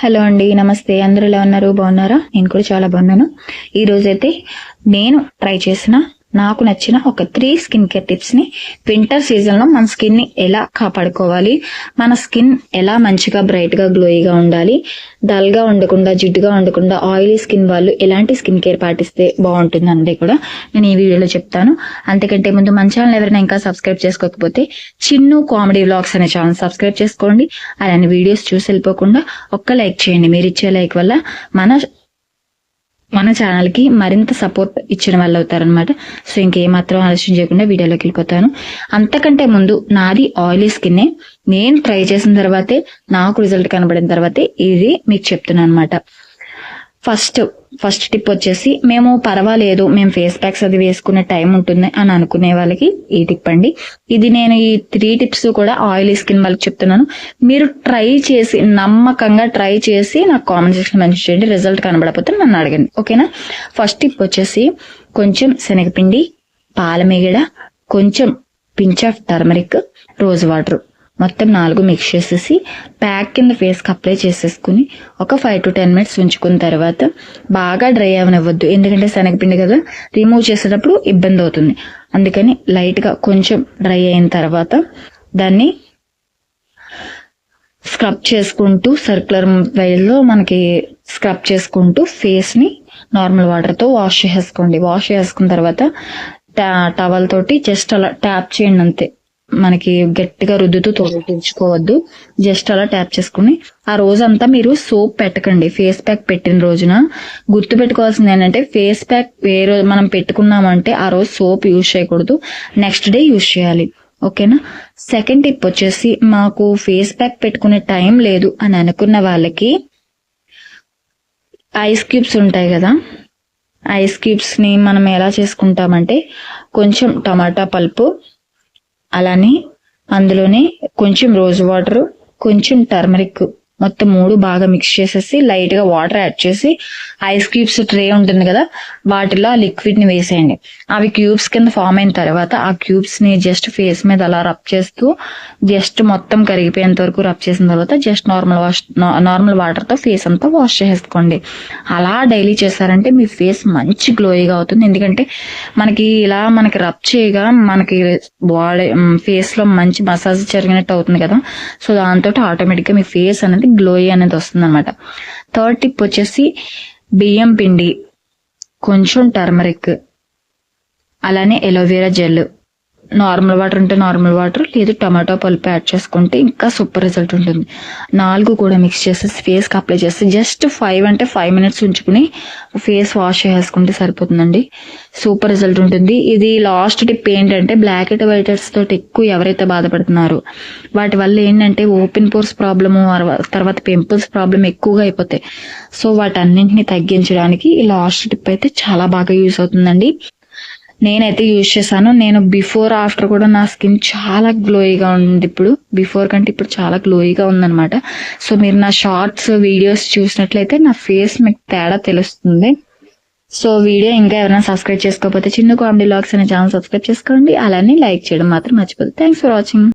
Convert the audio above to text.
Hello అండి నమస్తే. అందరూ ఎలా ఉన్నారు? బాగున్నారా? నేను కూడా చాలా బాగున్నాను. ఈరోజైతే నేను ట్రై చేసిన నాకు నచ్చిన ఒక త్రీ స్కిన్ కేర్ టిప్స్ని వింటర్ సీజన్లో మన స్కిన్ని ఎలా కాపాడుకోవాలి? మన స్కిన్ ఎలా మంచిగా బ్రైట్గా గ్లోయిగా ఉండాలి? డల్గా ఉండకుండా జిడ్డుగా ఉండకుండా ఆయిలీ స్కిన్ వాళ్ళు ఎలాంటి స్కిన్ కేర్ పాటిస్తే బాగుంటుంది అనేది కూడా నేను ఈ వీడియోలో చెప్తాను. అంతకంటే ముందు మన ఛానల్ ఎవరైనా ఇంకా సబ్స్క్రైబ్ చేసుకోకపోతే చిన్ను కామెడీ వ్లాగ్స్ అనే ఛానల్ సబ్స్క్రైబ్ చేసుకోండి. అలానే వీడియోస్ చూసి వెళ్ళిపోకుండా ఒక్క లైక్ చేయండి. మీరు ఇచ్చే లైక్ వల్ల మన మన ఛానల్కి మరింత సపోర్ట్ ఇచ్చిన వాళ్ళు అవుతారనమాట సో ఇంకేమాత్రం ఆలస్యం చేయకుండా వీడియోలోకి వెళ్ళిపోతాను. అంతకంటే ముందు నాది ఆయిలీ స్కిన్ నేను ట్రై చేసిన తర్వాతే నాకు రిజల్ట్ కనబడిన తర్వాతే ఇది మీకు చెప్తున్నాను అనమాట ఫస్ట్ ఫస్ట్ టిప్ వచ్చేసి మేము పర్వాలేదు మేము ఫేస్ ప్యాక్స్ అది వేసుకునే టైం ఉంటుంది అని అనుకునే వాళ్ళకి ఈ టిప్ అండి. ఇది నేను ఈ త్రీ టిప్స్ కూడా ఆయిలీ స్కిన్ వాళ్ళకి చెప్తున్నాను. మీరు ట్రై చేసి నమ్మకంగా ట్రై చేసి నాకు కామెంట్ సెక్షన్ మెన్షన్ చేయండి. రిజల్ట్ కనబడకపోతే నన్ను అడగండి. ఓకేనా? ఫస్ట్ టిప్ వచ్చేసి కొంచెం శనగపిండి పాలమేగడ కొంచెం pinch of turmeric rose water. మొత్తం నాలుగు మిక్స్ చేసేసి ప్యాక్ కింద ఫేస్కి అప్లై చేసేసుకుని ఒక ఫైవ్ టు టెన్ మినిట్స్ ఉంచుకున్న తర్వాత బాగా డ్రై అవనివ్వద్దు. ఎందుకంటే శనగపిండి కదా రిమూవ్ చేసేటప్పుడు ఇబ్బంది అవుతుంది. అందుకని లైట్గా కొంచెం డ్రై అయిన తర్వాత దాన్ని స్క్రబ్ చేసుకుంటూ సర్క్యులర్ వైల్లో మనకి స్క్రబ్ చేసుకుంటూ ఫేస్ని నార్మల్ వాటర్తో వాష్ చేసుకోండి వాష్ చేసుకున్న తర్వాత టవల్ తోటి జస్ట్ అలా ట్యాప్ చేయండి అంతే. మనకి గట్టిగా రుద్దుతూ తోడించుకోవద్దు జస్ట్ అలా ట్యాప్ చేసుకుని ఆ రోజంతా మీరు సోప్ పెట్టకండి. ఫేస్ ప్యాక్ పెట్టిన రోజున గుర్తు పెట్టుకోవాల్సింది ఏంటంటే ఫేస్ ప్యాక్ ఏ రోజు మనం పెట్టుకున్నామంటే ఆ రోజు సోప్ యూజ్ చేయకూడదు. నెక్స్ట్ డే యూజ్ చేయాలి. ఓకేనా? సెకండ్ టిప్ వచ్చేసి మాకు ఫేస్ ప్యాక్ పెట్టుకునే టైం లేదు అని అనుకున్న వాళ్ళకి ఐస్ క్యూబ్స్ ఉంటాయి కదా? ఐస్ క్యూబ్స్ని మనం ఎలా చేసుకుంటామంటే కొంచెం టమాటా పల్పు అలానే అందులోనే కొంచెం రోజ్ వాటర్ కొంచెం టర్మరిక్ మొత్తం మూడు బాగా మిక్స్ చేసేసి లైట్గా వాటర్ యాడ్ చేసి ఐస్ క్యూబ్స్ ట్రే ఉంటుంది కదా వాటిలో ఆ లిక్విడ్ని వేసేయండి. అవి క్యూబ్స్ కింద ఫామ్ అయిన తర్వాత ఆ క్యూబ్స్ని జస్ట్ ఫేస్ మీద అలా రబ్ చేస్తూ జస్ట్ మొత్తం కరిగిపోయేంత వరకు రబ్ చేసిన తర్వాత జస్ట్ నార్మల్ వాష్ నార్మల్ వాటర్తో ఫేస్ అంతా వాష్ చేసుకోండి అలా డైలీ చేశారంటే మీ ఫేస్ మంచి గ్లోయిగా అవుతుంది. ఎందుకంటే మనకి ఇలా మనకి రబ్ చేయగా మనకి బాడీ ఫేస్లో మంచి మసాజ్ జరిగినట్టు అవుతుంది కదా. సో దాంతో ఆటోమేటిక్గా మీ ఫేస్ అనేది గ్లోయీ అనేది వస్తుంది అనమాట థర్డ్ టిప్ వచ్చేసి బియ్యం పిండి కొంచెం టర్మరిక్ అలానే aloe vera gel normal water ఉంటే నార్మల్ వాటర్ లేదు టమాటో పల్పు యాడ్ చేసుకుంటే ఇంకా సూపర్ రిజల్ట్ ఉంటుంది. నాలుగు కూడా మిక్స్ చేసేసి ఫేస్కి అప్లై చేస్తే జస్ట్ ఫైవ్ అంటే ఫైవ్ మినిట్స్ ఉంచుకుని ఫేస్ వాష్ చేసుకుంటే సరిపోతుందండి. సూపర్ రిజల్ట్ ఉంటుంది. ఇది లాస్ట్ టిప్ ఏంటంటే బ్లాక్ అండ్ వైట్ తోటి ఎక్కువ ఎవరైతే బాధపడుతున్నారో వాటి వల్ల ఏంటంటే ఓపెన్ పోర్స్ ప్రాబ్లము తర్వాత పింపుల్స్ ప్రాబ్లమ్ ఎక్కువగా అయిపోతాయి. సో వాటన్నింటిని తగ్గించడానికి ఈ లాస్ట్ టిప్ అయితే చాలా బాగా యూస్ అవుతుందండి. నేనైతే యూజ్ చేశాను. నేను బిఫోర్ ఆఫ్టర్ కూడా నా స్కిన్ చాలా గ్లోయిగా ఉంది ఇప్పుడు. బిఫోర్ కంటే ఇప్పుడు చాలా గ్లోయిగా ఉందన్నమాట. సో మీరు నా షార్ట్స్ వీడియోస్ చూసినట్లయితే నా ఫేస్ మీకు తేడా తెలుస్తుంది. సో వీడియో ఇంకా ఎవరైనా సబ్స్క్రైబ్ చేసుకోకపోతే చిన్న కామెడీ లాగ్స్ అనే ఛానల్ సబ్స్క్రైబ్ చేసుకోండి. అలానే లైక్ చేయడం మాత్రం మర్చిపోదు. Thanks for watching